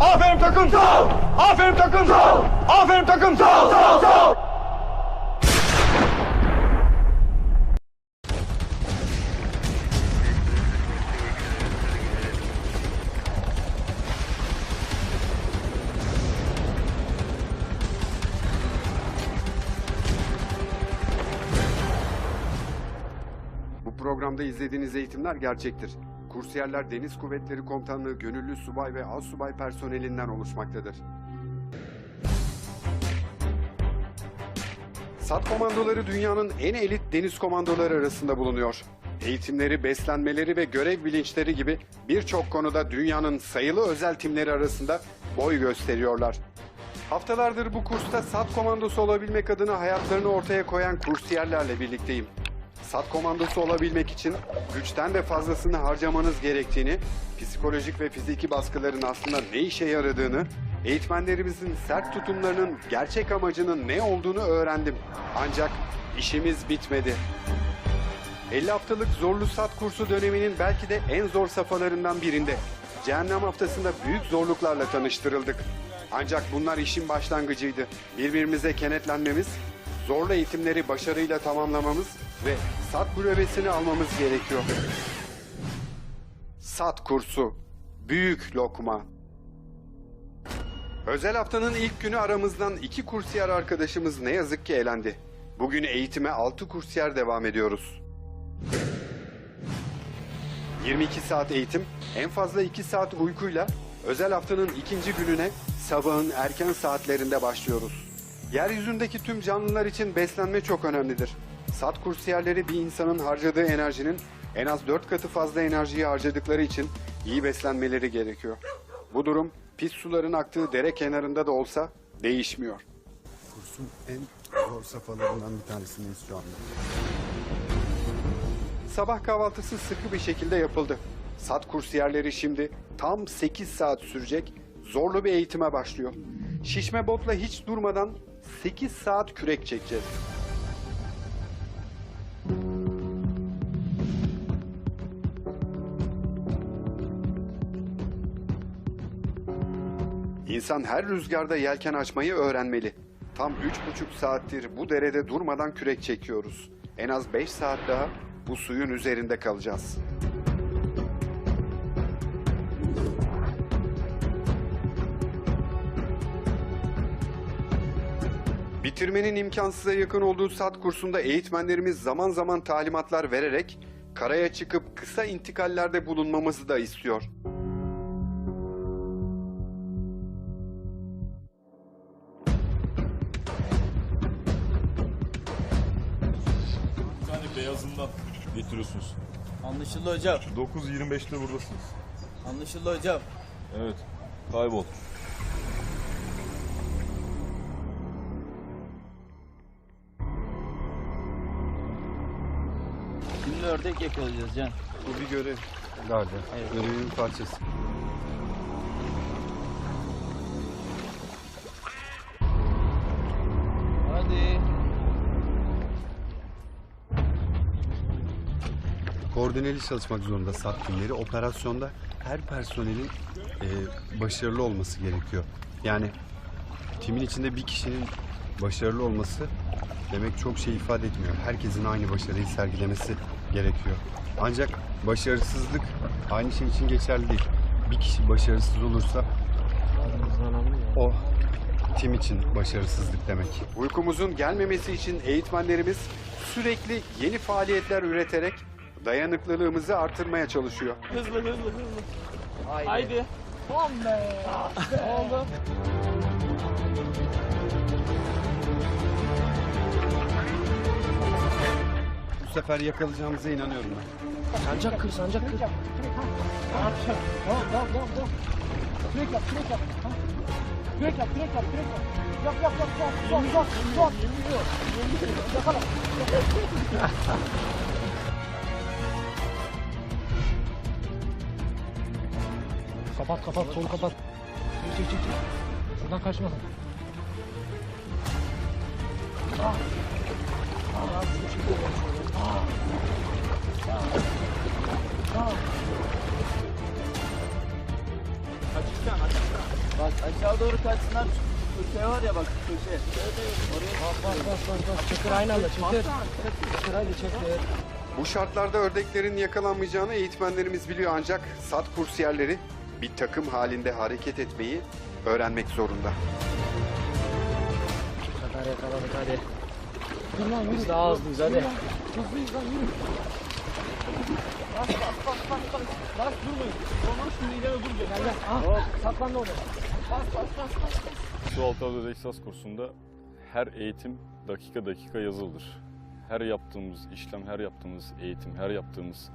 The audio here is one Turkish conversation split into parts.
Aferin takım. Sağ. Aferin takım. Sağ. Aferin takım. Sağ ol. Sağ programda izlediğiniz eğitimler gerçektir. Kursiyerler Deniz Kuvvetleri Komutanlığı gönüllü subay ve az subay personelinden oluşmaktadır. SAT komandoları dünyanın en elit deniz komandoları arasında bulunuyor. Eğitimleri, beslenmeleri ve görev bilinçleri gibi birçok konuda dünyanın sayılı özel timleri arasında boy gösteriyorlar. Haftalardır bu kursta SAT komandosu olabilmek adına hayatlarını ortaya koyan kursiyerlerle birlikteyim. SAT komandosu olabilmek için güçten de fazlasını harcamanız gerektiğini, psikolojik ve fiziki baskıların aslında ne işe yaradığını, eğitmenlerimizin sert tutumlarının gerçek amacının ne olduğunu öğrendim. Ancak işimiz bitmedi. 50 haftalık zorlu SAT kursu döneminin belki de en zor safhalarından birinde. Cehennem haftasında büyük zorluklarla tanıştırıldık. Ancak bunlar işin başlangıcıydı. Birbirimize kenetlenmemiz, zorlu eğitimleri başarıyla tamamlamamız ve SAT brevesini almamız gerekiyor. SAT kursu. Büyük lokma. Özel haftanın ilk günü aramızdan iki kursiyer arkadaşımız ne yazık ki elendi. Bugün eğitime 6 kursiyer devam ediyoruz. 22 saat eğitim, en fazla 2 saat uykuyla özel haftanın ikinci gününe sabahın erken saatlerinde başlıyoruz. Yeryüzündeki tüm canlılar için beslenme çok önemlidir. Sat kursiyerleri bir insanın harcadığı enerjinin en az 4 katı fazla enerjiyi harcadıkları için iyi beslenmeleri gerekiyor. Bu durum pis suların aktığı dere kenarında da olsa değişmiyor. Kursun en zor safhalarından bir tanesindeyiz şu anda. Sabah kahvaltısı sıkı bir şekilde yapıldı. Sat kursiyerleri şimdi tam 8 saat sürecek zorlu bir eğitime başlıyor. Şişme botla hiç durmadan 8 saat kürek çekeceğiz. İnsan her rüzgarda yelken açmayı öğrenmeli. Tam üç buçuk saattir bu derede durmadan kürek çekiyoruz. En az 5 saat daha bu suyun üzerinde kalacağız. Bitirmenin imkansıza yakın olduğu SAT kursunda eğitmenlerimiz zaman zaman talimatlar vererek karaya çıkıp kısa intikallerde bulunmamızı da istiyor. Getiriyorsunuz. Anlaşıldı hocam. 9.25'te buradasınız. Anlaşıldı hocam. Evet. Kaybol. Şimdi ördek yakalayacağız Can. Bu bir görev. Galiba. Evet. Görevin parçası. Koordineli çalışmak zorunda SAT timleri. Operasyonda her personelin e, başarılı olması gerekiyor. Yani timin içinde bir kişinin başarılı olması demek çok şey ifade etmiyor. Herkesin aynı başarıyı sergilemesi gerekiyor. Ancak başarısızlık aynı şey için geçerli değil. Bir kişi başarısız olursa o tim için başarısızlık demek. Uykumuzun gelmemesi için eğitmenlerimiz sürekli yeni faaliyetler üreterek dayanıklılığımızı artırmaya çalışıyor. Hızlı hızlı hızlı. Haydi. Tamam be. Oldu. Bu sefer yakalayacağımıza inanıyorum ben. Sancak kır sancak kır. Tamam tamam tamam tamam. Kürek yap kürek yap. Tamam. Kürek yap kürek yap kürek yap. Yap yap yap yap. Sok sok sok. Yakala. Kapat kapat solu kapat. Çek çek çek. çek. Şuradan kaçmasın. Ah. Ah. Ah. Ah. Açıktan açıktan. Aşağı doğru kaçsınlar. Şu köşe var ya bak şu köşe. Oraya bas bas bas bas. Çakır aynı anda. Çakır hadi çakır. Bu şartlarda ördeklerin yakalanmayacağını eğitmenlerimiz biliyor ancak sat kursiyerleri bir takım halinde hareket etmeyi öğrenmek zorunda. Kadar yakaladık hadi. Dur lan yürü. Biz daha hızlıyız hadi. Hızlıyız lan yürü. Bas bas bas bas bas. Bas durmayın. Olmaz şimdi ileri duracak. Gel gel. Ah, orada. Bas bas bas bas. Su altı ihsas kursunda her eğitim dakika dakika yazılıdır. Her yaptığımız işlem, her yaptığımız eğitim, her yaptığımız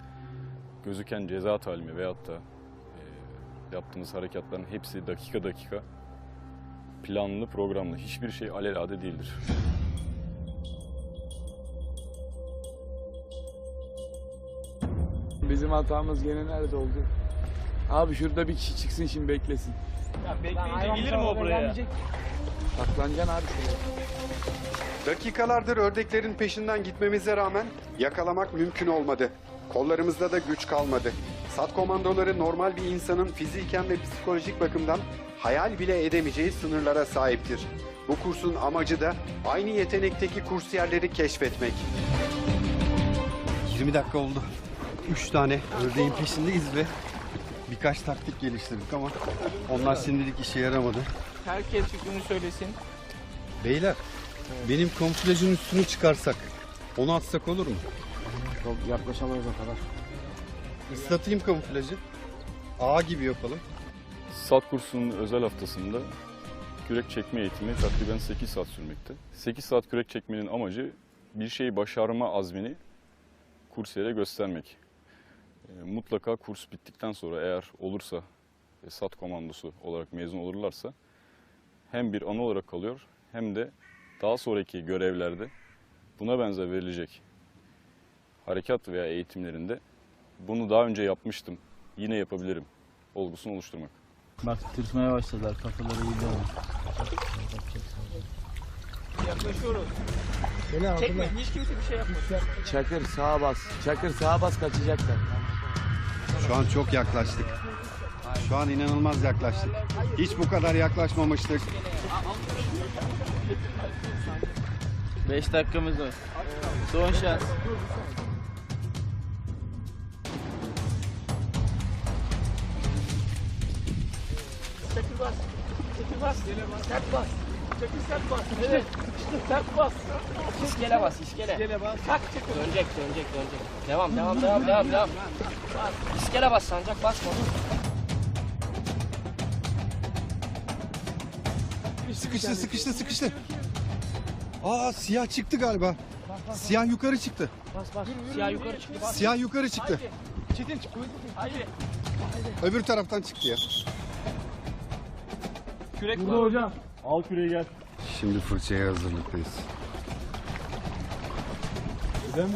gözüken ceza talimi veyahut da yaptığımız harekatların hepsi dakika dakika planlı, programlı. Hiçbir şey alelade değildir. Bizim hatamız gene nerede oldu? Abi şurada bir kişi çıksın şimdi beklesin. Bekleyince gelir mi o buraya? Saklanacaksın abi şuraya. Dakikalardır ördeklerin peşinden gitmemize rağmen yakalamak mümkün olmadı. Kollarımızda da güç kalmadı. Sat komandoları normal bir insanın fiziken ve psikolojik bakımdan hayal bile edemeyeceği sınırlara sahiptir. Bu kursun amacı da aynı yetenekteki kursiyerleri keşfetmek. 20 dakika oldu. 3 tane ördeğin peşindeyiz ve birkaç taktik geliştirdik ama onlar şimdilik işe yaramadı. Herkes fikrini söylesin. Beyler, benim kamuflajın üstünü çıkarsak, onu atsak olur mu? Çok yaklaşamayız o kadar. Islatayım kamuflajı. A gibi yapalım. SAT kursunun özel haftasında kürek çekme eğitimi takriben 8 saat sürmekte. 8 saat kürek çekmenin amacı bir şeyi başarma azmini kursiyere göstermek. E, Mutlaka kurs bittikten sonra eğer olursa e, SAT komandosu olarak mezun olurlarsa hem bir anı olarak kalıyor hem de daha sonraki görevlerde buna benzer verilecek harekat veya eğitimlerinde bunu daha önce yapmıştım, yine yapabilirim olgusunu oluşturmak. Bak tırtmaya başladılar kafaları iyi de Beni hatırla. Çakır sağa bas. Çakır sağa bas kaçacaklar. Şu an çok yaklaştık. Şu an inanılmaz yaklaştık. Hiç bu kadar yaklaşmamıştık. 5 dakikamız var. Son şans. İskele bas, iskele. İskele bas. Kalk, dönecek, dönecek, dönecek. Devam, devam, devam, devam, devam. İskele bas sancak, basma. Sıkıştı, sıkıştı, sıkıştı. Aa siyah çıktı galiba. Siyah yukarı çıktı. Bas, bas. Siyah yukarı çıktı, bas. Siyah yukarı çıktı. Çetin çık. Haydi. Öbür taraftan çıktı ya. Kürek Burada hocam. Al küreği gel. Şimdi fırçaya hazırlıktayız. Ödem mi?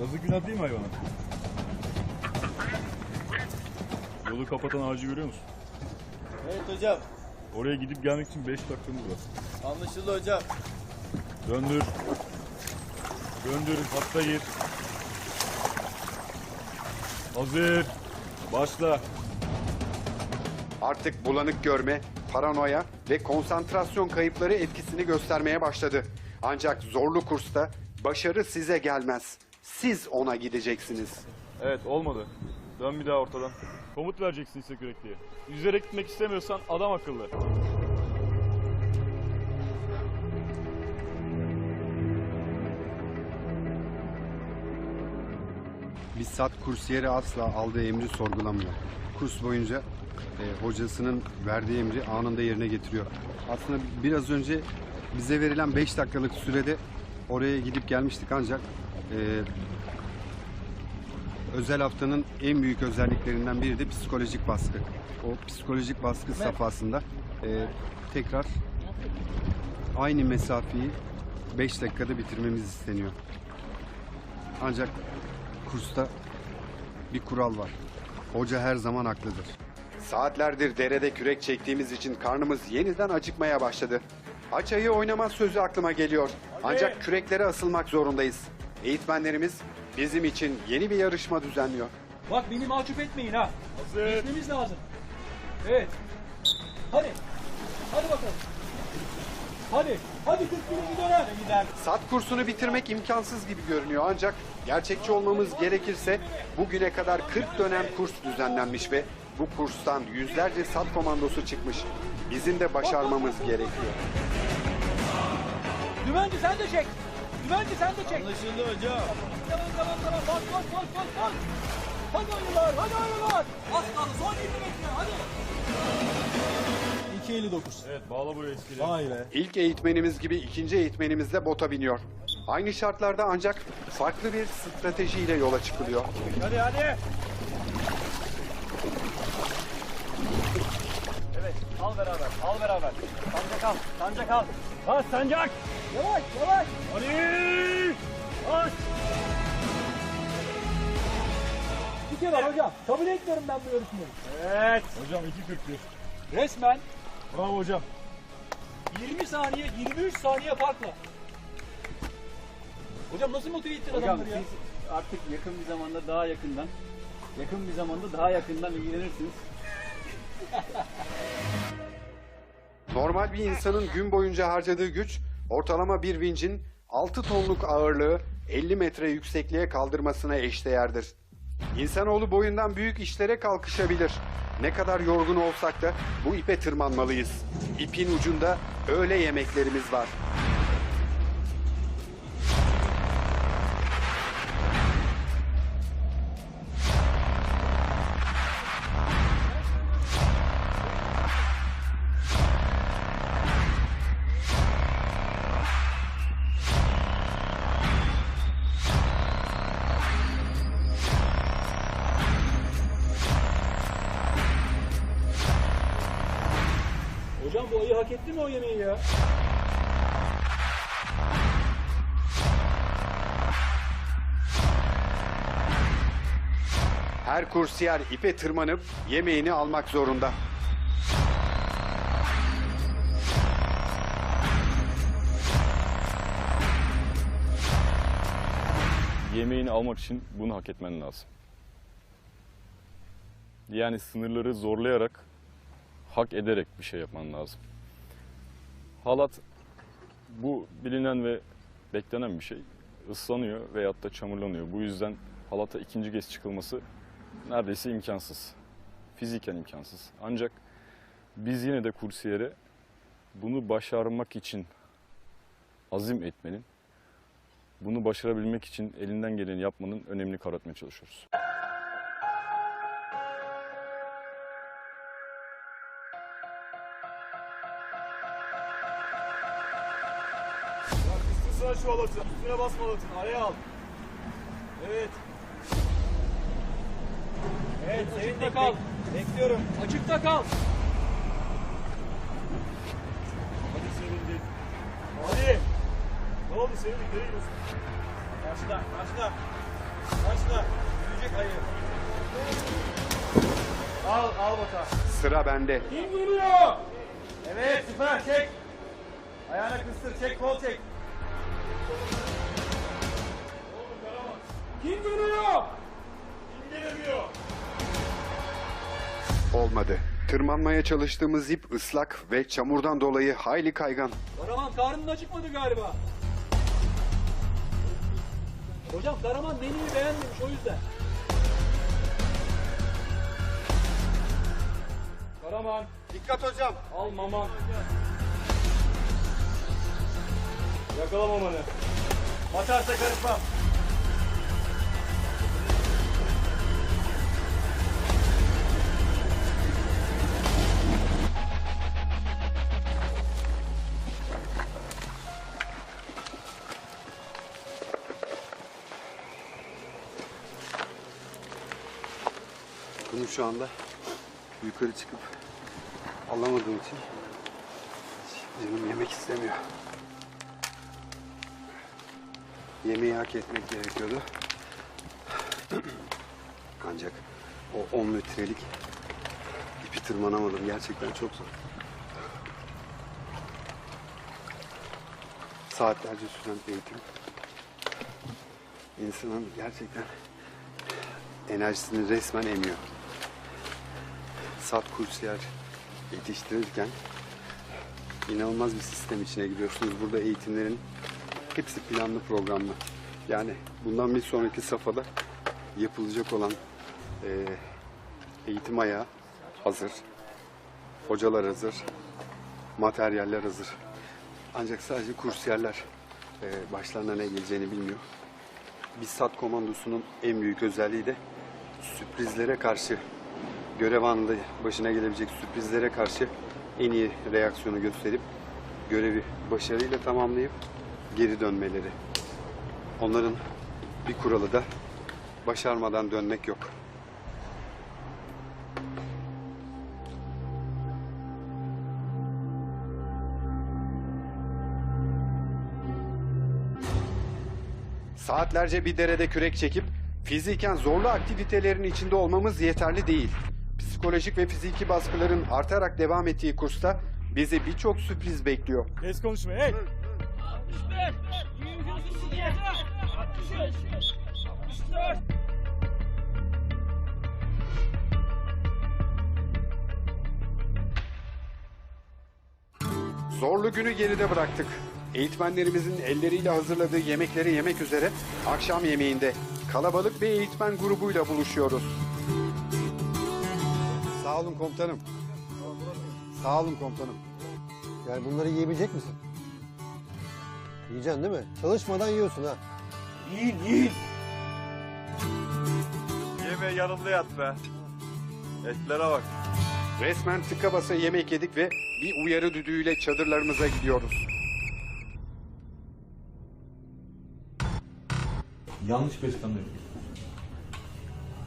Yazık günah değil mi hayvana? Yolu kapatan ağacı görüyor musun? Evet hocam. Oraya gidip gelmek için 5 dakikamız var. Anlaşıldı hocam. Döndür. Döndür. Hatta gir. Hazır. Başla. Artık bulanık görme, paranoya ve konsantrasyon kayıpları etkisini göstermeye başladı. Ancak zorlu kursta başarı size gelmez. Siz ona gideceksiniz. Evet olmadı. Dön bir daha ortadan. Komut vereceksin ise kürek diye. Yüzerek gitmek istemiyorsan adam akıllı. Bir sat kursiyeri asla aldığı emri sorgulamıyor. Kurs boyunca e, hocasının verdiği emri anında yerine getiriyor. Aslında biraz önce bize verilen 5 dakikalık sürede oraya gidip gelmiştik ancak e, özel haftanın en büyük özelliklerinden biri de psikolojik baskı. O psikolojik baskı safhasında e, tekrar aynı mesafeyi 5 dakikada bitirmemiz isteniyor. Ancak kursta bir kural var. Hoca her zaman haklıdır. Saatlerdir derede kürek çektiğimiz için karnımız yeniden acıkmaya başladı. Aç ayı oynamaz sözü aklıma geliyor. Ancak küreklere asılmak zorundayız. Eğitmenlerimiz bizim için yeni bir yarışma düzenliyor. Bak beni mahcup etmeyin ha. Hazır. Geçmemiz lazım. Evet. Hadi. Hadi bakalım. Hadi. Hadi 41. dönem. Gider. Sat kursunu bitirmek imkansız gibi görünüyor ancak gerçekçi olmamız gerekirse bugüne kadar 40 dönem kurs düzenlenmiş ve bu kurstan yüzlerce sat komandosu çıkmış. Bizim de başarmamız gerekiyor. Dümenci sen de çek. Dümenci sen de çek. Anlaşıldı hocam. Tamam tamam tamam. Bas bas bas bas bas. Hadi ayılar. Hadi ayılar. Az kaldı. Son 20 metre. Hadi. 2.59. Evet bağla buraya eskileri. Vay be. İlk eğitmenimiz gibi ikinci eğitmenimiz de bota biniyor. Aynı şartlarda ancak farklı bir stratejiyle yola çıkılıyor. Hadi hadi. Evet. Al beraber. Sancak al. Sancak al. Bas sancak. Yavaş yavaş. Hadi. Bas. Bir kere var hocam. Kabul etmiyorum ben bu yarışmayı. Evet. Hocam 2.41. Resmen Bravo hocam. 20 saniye, 23 saniye farkla. Hocam nasıl motive ettin Hocam adamları ya? siz artık yakın bir zamanda daha yakından, yakın bir zamanda daha yakından ilgilenirsiniz. Normal bir insanın gün boyunca harcadığı güç ortalama bir vincin 6 tonluk ağırlığı 50 metre yüksekliğe kaldırmasına eşdeğerdir. İnsanoğlu boyundan büyük işlere kalkışabilir. Ne kadar yorgun olsak da bu ipe tırmanmalıyız. İpin ucunda öğle yemeklerimiz var. Her kursiyer ipe tırmanıp yemeğini almak zorunda. Yemeğini almak için bunu hak etmen lazım. Yani sınırları zorlayarak, hak ederek bir şey yapman lazım. Halat bu bilinen ve beklenen bir şey. Islanıyor veyahut da çamurlanıyor. Bu yüzden halata ikinci kez çıkılması neredeyse imkansız. Fiziken imkansız. Ancak biz yine de kursiyere bunu başarmak için azim etmenin, bunu başarabilmek için elinden geleni yapmanın önemini karatmaya çalışıyoruz. Üstüne şu alatın. Üstüne basma alatın. Araya al. Evet. Açıkta kal. Bekliyorum. Açıkta kal. Hadi sevindik. Hadi. Ne oldu sevindik? Nereye gidiyorsun? Karşıda. Karşıda. Karşıda. Yürüyecek ayı. Al. Al bota. Sıra bende. Kim geliyor? Evet süper çek. Ayağına kıstır çek kol çek. Kim geliyor? Kim gelemiyor? Olmadı. Tırmanmaya çalıştığımız ip ıslak ve çamurdan dolayı hayli kaygan. Karaman karnın acıkmadı galiba. Hocam Karaman menüyü beğenmemiş o yüzden. Karaman. Dikkat hocam. Al maman. Yakala mamanı. Batarsa karışmam. Şu anda yukarı çıkıp alamadığım için canım yemek istemiyor. Yemeği hak etmek gerekiyordu. Ancak o 10 metrelik ipi tırmanamadım. Gerçekten çok zor. Saatlerce süren eğitim. İnsanın gerçekten enerjisini resmen emiyor. Sat kursiyer yetiştirirken inanılmaz bir sistem içine giriyorsunuz. Burada eğitimlerin hepsi planlı programlı. Yani bundan bir sonraki safhada yapılacak olan eee, eğitim ayağı hazır. Hocalar hazır. Materyaller hazır. Ancak sadece kursiyerler eee, başlarına ne geleceğini bilmiyor. Bir SAT komandosunun en büyük özelliği de sürprizlere karşı görev anında başına gelebilecek sürprizlere karşı en iyi reaksiyonu gösterip görevi başarıyla tamamlayıp geri dönmeleri. Onların bir kuralı da başarmadan dönmek yok. Saatlerce bir derede kürek çekip fiziken zorlu aktivitelerin içinde olmamız yeterli değil. Psikolojik ve fiziki baskıların artarak devam ettiği kursta bizi birçok sürpriz bekliyor. Kes konuşma hey. 61, 132, 63, 64. Zorlu günü geride bıraktık. Eğitmenlerimizin elleriyle hazırladığı yemekleri yemek üzere akşam yemeğinde kalabalık bir eğitmen grubuyla buluşuyoruz. Sağ olun komutanım. Sağ olun komutanım. Yani bunları yiyebilecek misin? Yiyeceksin değil mi? Çalışmadan yiyorsun ha. Yeme yanımda yat be. Etlere bak. Resmen tıka basa yemek yedik ve bir uyarı düdüğüyle çadırlarımıza gidiyoruz. yanlış beslenme.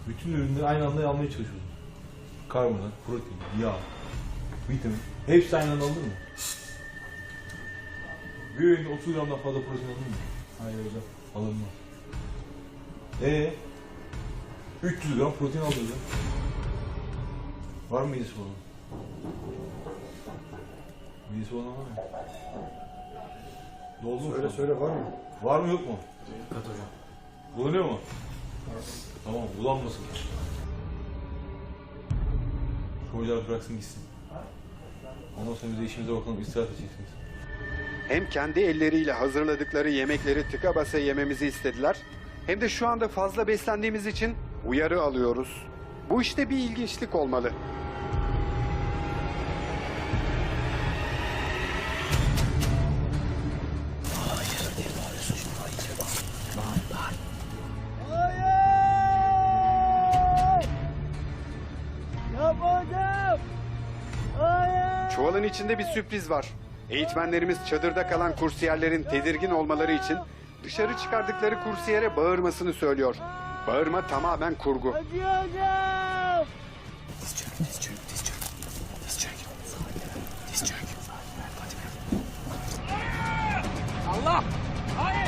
Bütün ürünleri aynı anda almaya çalışıyoruz. Karbonhidrat, protein, yağ, vitamin. Hepsi aynı anda alınır mı? Bir öğünde 30 gramdan fazla protein alınır mı? Hayır hocam. Alınmaz. Ee, 300 gram protein alıyoruz. ya. Var mı midesi olan? Midesi olan var mı? Doldu mu? Söyle söyle var mı? Var mı yok mu? Kat hocam. Bulunuyor mu? Tamam bulanmasın. Şu hocalar bıraksın gitsin. Ondan sonra biz de işimize bakalım istirahat edeceksiniz. Hem kendi elleriyle hazırladıkları yemekleri tıka basa yememizi istediler. Hem de şu anda fazla beslendiğimiz için uyarı alıyoruz. Bu işte bir ilginçlik olmalı. İçinde bir sürpriz var. Eğitmenlerimiz çadırda kalan kursiyerlerin tedirgin olmaları için dışarı çıkardıkları kursiyere bağırmasını söylüyor. Bağırma tamamen kurgu. Acıyacağım. Allah! Hayır!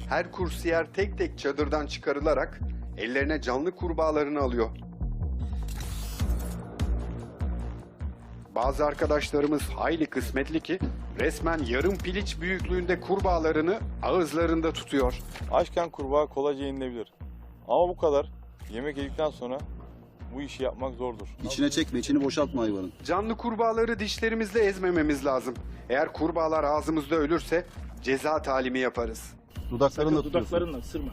Her kursiyer tek tek çadırdan çıkarılarak ellerine canlı kurbağalarını alıyor. Bazı arkadaşlarımız hayli kısmetli ki resmen yarım piliç büyüklüğünde kurbağalarını ağızlarında tutuyor. Açken kurbağa kolayca yenilebilir. Ama bu kadar yemek yedikten sonra bu işi yapmak zordur. İçine çekme, içini boşaltma hayvanın. Canlı kurbağaları dişlerimizle ezmememiz lazım. Eğer kurbağalar ağzımızda ölürse ceza talimi yaparız. Dudaklarınla tutuyorsun. Dudaklarınla ısırma.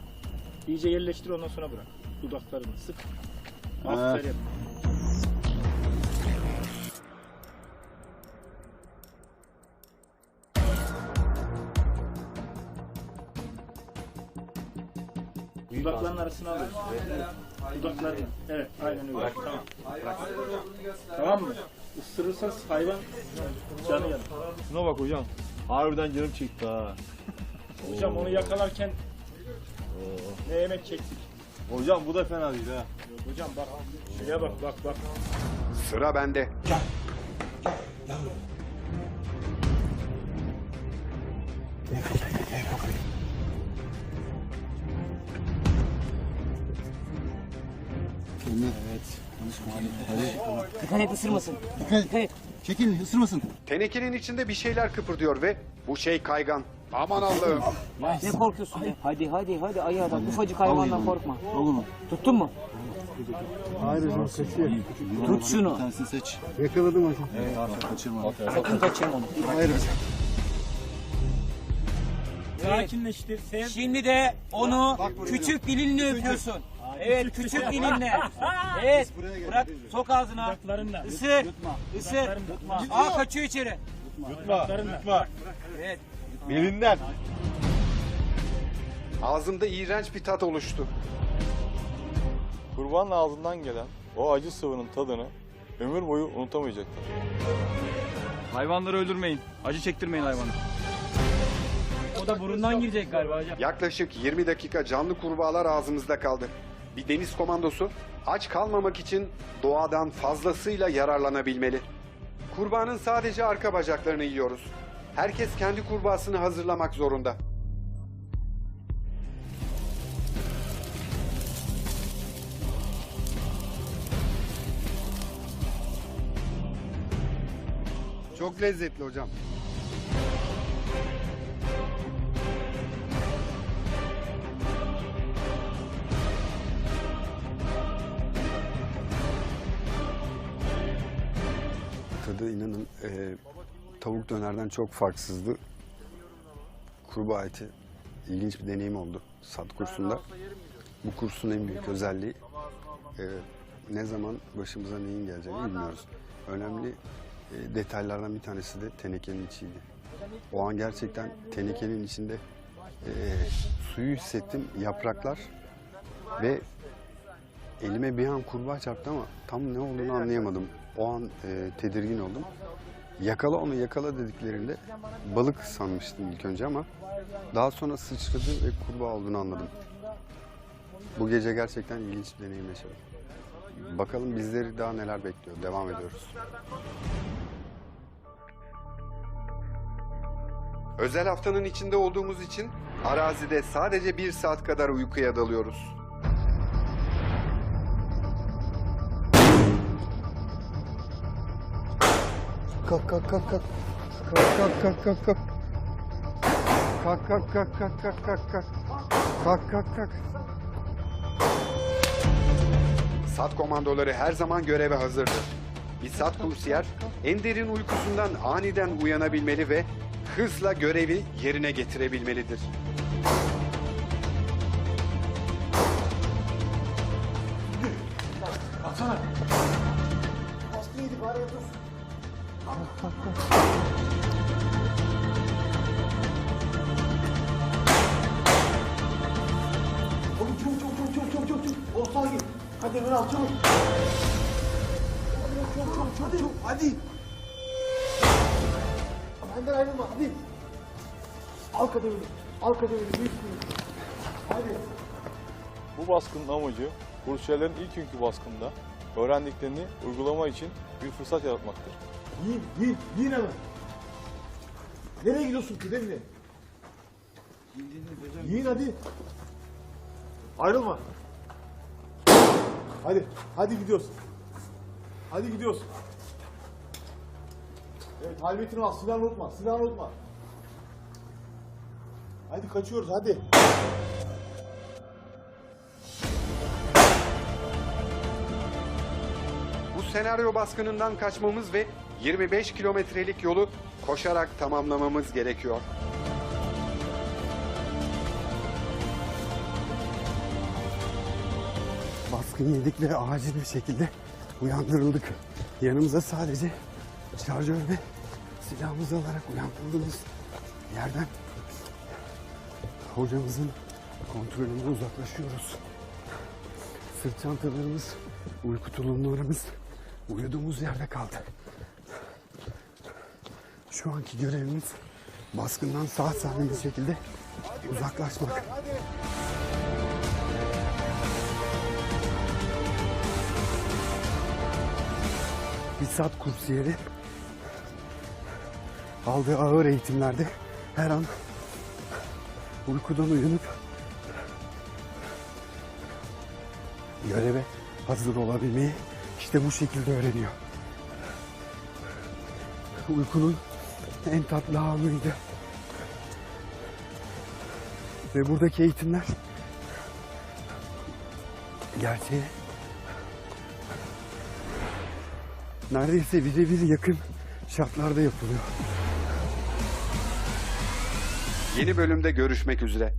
İyice yerleştir ondan sonra bırak. Dudaklarını sık. Aferin. Dudakların arasına alıyorsun. Evet. Dudaklarını. Evet, aynen öyle. Tamam. Bırak. Tamam mı? Isırırsa hayvan canı yanır. Şuna bak hocam. Harbiden canım çekti ha. Hocam onu yakalarken ne yemek çektik. Hocam bu da fena değil ha. Hocam bak şuraya bak bak bak. Sıra bende. Dikkat et ısırmasın. Dikkat et. Çekilin ısırmasın. Tenekenin içinde bir şeyler kıpırdıyor ve bu şey kaygan. Aman Allah'ım. Ne korkuyorsun be? Hadi hadi hadi ayağa bak. Ufacık hayvandan korkma. Oğlum. Tuttun mu? Hayır hocam kaçıyor. Tut şunu. Tanesini seç. Yakaladım hocam. Evet kaçırma. Sakın kaçırma onu. Hayır hocam. Sakinleştir. Sev. Şimdi de onu küçük dilinle öpüyorsun. Evet küçük dilinle. Evet. Bırak sok ağzına. Isır. Isır. Aa kaçıyor içeri. Yutma. Yutma. Evet. Belinden. Ağzımda iğrenç bir tat oluştu. Kurbanın ağzından gelen o acı sıvının tadını ömür boyu unutamayacaktır. Hayvanları öldürmeyin. Acı çektirmeyin hayvanı. O da burundan girecek galiba hocam. Yaklaşık 20 dakika canlı kurbağalar ağzımızda kaldı. Bir deniz komandosu aç kalmamak için doğadan fazlasıyla yararlanabilmeli. Kurbanın sadece arka bacaklarını yiyoruz. Herkes kendi kurbağasını hazırlamak zorunda. Çok lezzetli hocam. Tadı inanın e, tavuk dönerden çok farksızdı. Kurbağa eti ilginç bir deneyim oldu SAT kursunda. Bu kursun en büyük özelliği e, ne zaman başımıza neyin geleceğini bilmiyoruz. Önemli e, detaylardan bir tanesi de tenekenin içiydi. O an gerçekten tenekenin içinde e, suyu hissettim, yapraklar ve elime bir an kurbağa çarptı ama tam ne olduğunu anlayamadım. O an e, tedirgin oldum. Yakala onu yakala dediklerinde balık sanmıştım ilk önce ama daha sonra sıçradı ve kurbağa olduğunu anladım. Bu gece gerçekten ilginç bir deneyim yaşadım. Bakalım bizleri daha neler bekliyor. Devam ediyoruz. Özel haftanın içinde olduğumuz için arazide sadece bir saat kadar uykuya dalıyoruz. Kalk kalk kalk kalk. Kalk kalk kalk kalk kalk. Kalk kalk kalk kalk kalk kalk kalk. Kalk kalk kalk. SAT komandoları her zaman göreve hazırdır. Bir SAT kursiyer en derin uykusundan aniden uyanabilmeli ve hızla görevi yerine getirebilmelidir. Al kademini. Büyük büyük. Hadi. Bu baskının amacı kursiyerlerin ilk günkü baskında öğrendiklerini uygulama için bir fırsat yaratmaktır. Yiyin, yiyin, yiyin hemen. Nereye gidiyorsun kıdemli? Yiyin hadi. Ayrılma. Hadi, hadi gidiyoruz. Hadi gidiyoruz. Evet, halmetini al, silahını unutma, silahını unutma. Hadi kaçıyoruz, hadi. Bu senaryo baskınından kaçmamız ve 25 kilometrelik yolu koşarak tamamlamamız gerekiyor. Baskın yedik ve acil bir şekilde uyandırıldık. Yanımıza sadece şarjör ve silahımızı alarak uyandırıldığımız yerden hocamızın kontrolünde uzaklaşıyoruz. Sırt çantalarımız, uyku tulumlarımız uyuduğumuz yerde kaldı. Şu anki görevimiz baskından sağ salim bir şekilde uzaklaşmak. Bizzat kursiyeri aldığı ağır eğitimlerde her an uykudan uyanıp göreve hazır olabilmeyi işte bu şekilde öğreniyor. Uykunun en tatlı anıydı. Ve buradaki eğitimler gerçeğe neredeyse birebir yakın şartlarda yapılıyor. Yeni bölümde görüşmek üzere.